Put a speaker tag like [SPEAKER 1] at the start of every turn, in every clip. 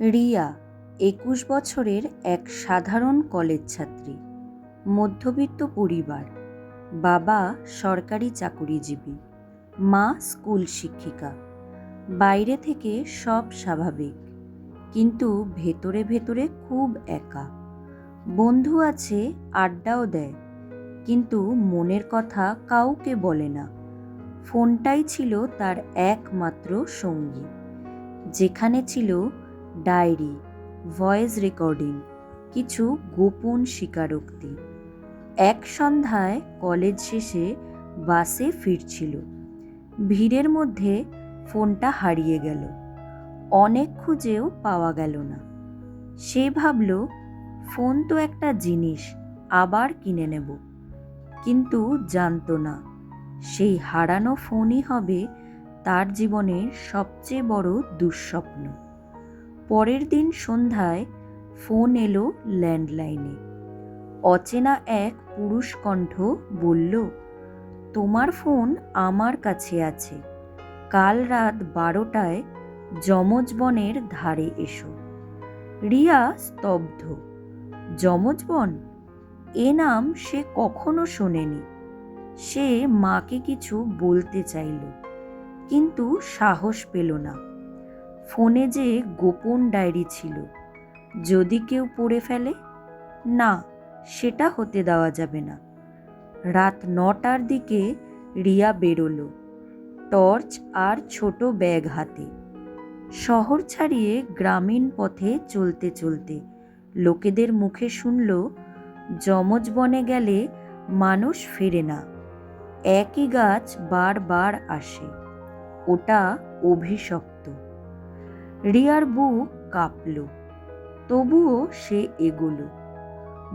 [SPEAKER 1] রিয়া, একুশ বছরের এক সাধারণ কলেজ ছাত্রী, মধ্যবিত্ত পরিবার। বাবা সরকারি চাকুরিজীবী, মা স্কুল শিক্ষিকা। বাইরে থেকে সব স্বাভাবিক, কিন্তু ভেতরে ভেতরে খুব একা। বন্ধু আছে, আড্ডাও দেয়, কিন্তু মনের কথা কাউকে বলে না। ফোনটাই ছিল তার একমাত্র সঙ্গী। যেখানে ছিল ডায়েরি, ভয়েস রেকর্ডিং, কিছু গোপন স্বীকারোক্তি। এক সন্ধ্যায় কলেজ শেষে বাসে ফিরছিল। ভিড়ের মধ্যে ফোনটা হারিয়ে গেল। অনেক খুঁজেও পাওয়া গেল না। সে ভাবল, ফোন তো একটা জিনিস, আবার কিনে নেব। কিন্তু জানতো না, সেই হারানো ফোনই হবে তার জীবনের সবচেয়ে বড় দুঃস্বপ্ন। পরের দিন সন্ধ্যায় ফোন এলো ল্যান্ডলাইনে। অচেনা এক পুরুষ কণ্ঠ বলল, তোমার ফোন আমার কাছে আছে। কাল রাত বারোটায় যমজ বনের ধারে এসো রিয়া স্তব্ধ যমজ বন এ নাম সে কখনো শোনেনি। সে মাকে কিছু বলতে চাইল, কিন্তু সাহস পেল না। ফোনে যে গোপন ডায়েরি ছিল, যদি কেউ পড়ে ফেলে, না, সেটা হতে দেওয়া যাবে না। রাত নটার দিকে রিয়া বেরোলো, টর্চ আর ছোট ব্যাগ হাতে। শহর ছাড়িয়ে গ্রামীণ পথে চলতে চলতে লোকেদের মুখে শুনল, যমজ বনে গেলে মানুষ ফেরে না, একই গাছ বারবার আসে, ওটা অভিশপ্ত। রিয়ার বুক কাঁপল, তবুও সে এগোলো।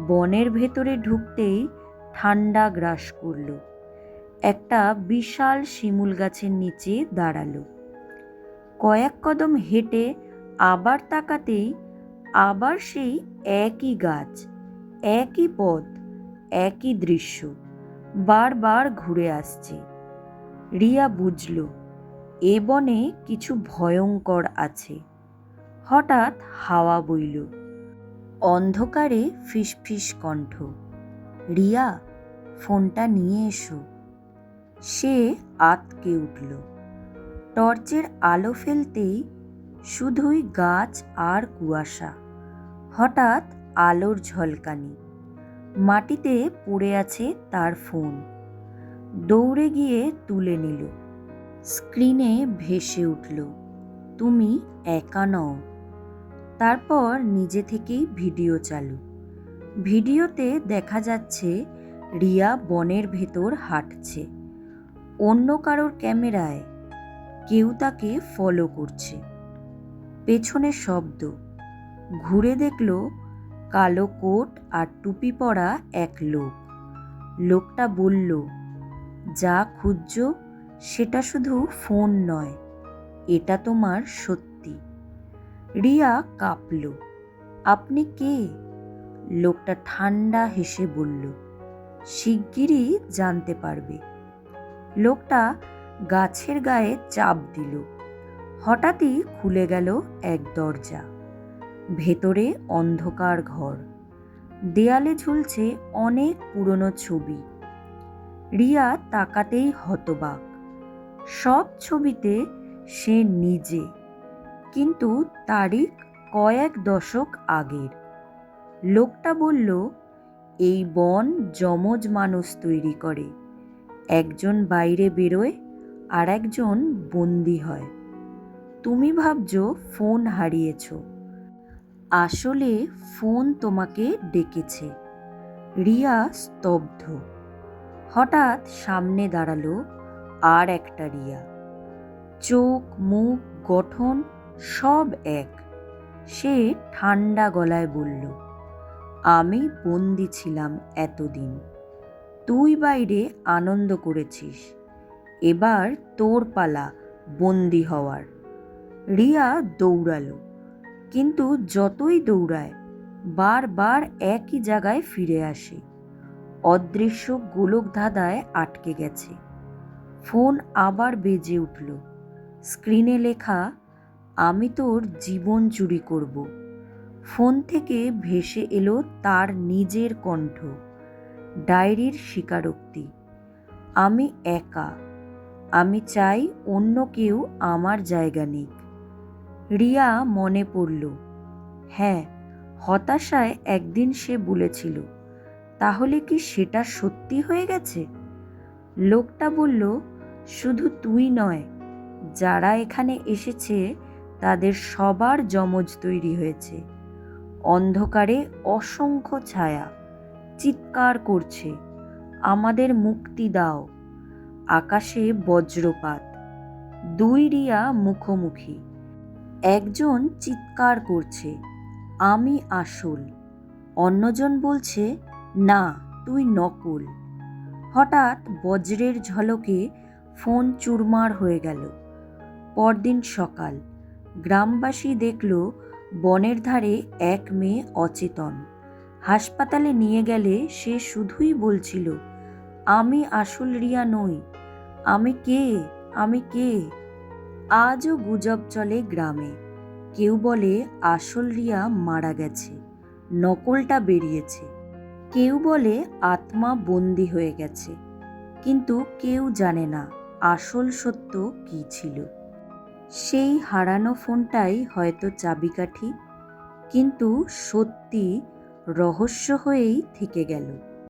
[SPEAKER 1] বনের ভেতরে ঢুকতেই ঠান্ডা গ্রাস করল, একটা বিশাল শিমুল গাছের নিচে দাঁড়াল। কয়েক কদম হেঁটে আবার তাকাতেই আবার সেই একই গাছ, একই পথ, একই দৃশ্য বারবার ঘুরে আসছে। রিয়া বুঝল এ বনে কিছু ভয়ঙ্কর আছে। হঠাৎ হাওয়া বইল। অন্ধকারে ফিসফিস কণ্ঠ। রিয়া, ফোনটা নিয়ে এসো। সে আতকে উঠল। টর্চের আলো ফেলতেই শুধুই গাছ আর কুয়াশা। হঠাৎ আলোর ঝলকানি। মাটিতে পড়ে আছে তার ফোন। দৌড়ে গিয়ে তুলে নিল। স্ক্রিনে ভেসে উঠল, তুমি একা নও। তারপর নিজে থেকেই ভিডিও চালু। ভিডিওতে দেখা যাচ্ছে রিয়া বনের ভেতর হাঁটছে, অন্য কারোর ক্যামেরায় কেউ তাকে ফলো করছে। পেছনে শব্দ, ঘুরে দেখল কালো কোট আর টুপি পরা এক লোক। লোকটা বলল, যা খুঁজছ সেটা শুধু ফোন নয়, এটা তোমার সত্যি। রিয়া কাঁপল। আপনি কে? লোকটা ঠান্ডা হেসে বলল, শিগগিরই জানতে পারবে। লোকটা গাছের গায়ে চাপ দিল। হঠাৎই খুলে গেল এক দরজা। ভেতরে অন্ধকার ঘর। দেয়ালে ঝুলছে অনেক পুরনো ছবি। রিয়া তাকাতেই হতবাক। সব ছবিতে সে নিজে, কিন্তু তারিখ কয়েক দশক আগের। লোকটা বলল, এই বন যমজ মানুষ তৈরি করে। একজন বাইরে বেরোয় আর একজন বন্দি হয়। তুমি ভাবছ ফোন হারিয়েছ। আসলে ফোন তোমাকে ডেকেছে। রিয়া স্তব্ধ। হঠাৎ সামনে দাঁড়াল আর একটা রিয়া। চোখ, মুখ, গঠন সব এক। সে ঠান্ডা গলায় বলল, আমি বন্দি ছিলাম এতদিন। তুই বাইরে আনন্দ করেছিস। এবার তোর পালা বন্দি হওয়ার। রিয়া দৌড়ালো, কিন্তু যতই দৌড়ায়, বারবার একই জায়গায় ফিরে আসে। অদৃশ্য গোলক ধাঁধায় আটকে গেছে। ফোন আবার বেজে উঠল। স্ক্রিনে লেখা, আমি তোর জীবন চুরি করব। ফোন থেকে ভেসে এলো তার নিজের কণ্ঠ। ডায়েরির স্বীকারোক্তি, আমি একা। আমি চাই অন্য কেউ আমার জায়গা নিক। রিয়া মনে পড়ল হ্যাঁ হতাশায় একদিন সে বলেছিল, তাহলে কি সেটা সত্যি হয়ে গেছে? লোকটা বলল, শুধু তুই নয়, যারা এখানে এসেছে, তাদের সবার যমজ তৈরি হয়েছে। অন্ধকারে অসংখ্য ছায়া, চিৎকার করছে, আমাদের মুক্তি দাও। আকাশে বজ্রপাত, দুই রিয়া মুখোমুখি। একজন চিৎকার করছে, আমি আসল। অন্যজন বলছে, না, তুই নকল। হঠাৎ বজ্রের ঝলকে ফোন চুরমার হয়ে গেল। পরদিন সকাল, গ্রামবাসী দেখল বনের ধারে এক মেয়ে অচেতন। হাসপাতালে নিয়ে গেলে সে শুধুই বলছিল, আমি আসল রিয়া নই, আমি কে আমি কে? আজও গুজব চলে গ্রামে। কেউ বলে, আসল রিয়া মারা গেছে, নকলটা বেরিয়েছে। কেউ বলে আত্মা বন্দি হয়ে গেছে, কিন্তু কেউ জানে না আসল সত্য কী ছিল। সেই হারানো ফোনটাই হয়তো চাবিকাঠি, কিন্তু সত্যি রহস্য হয়েই থেকে গেল।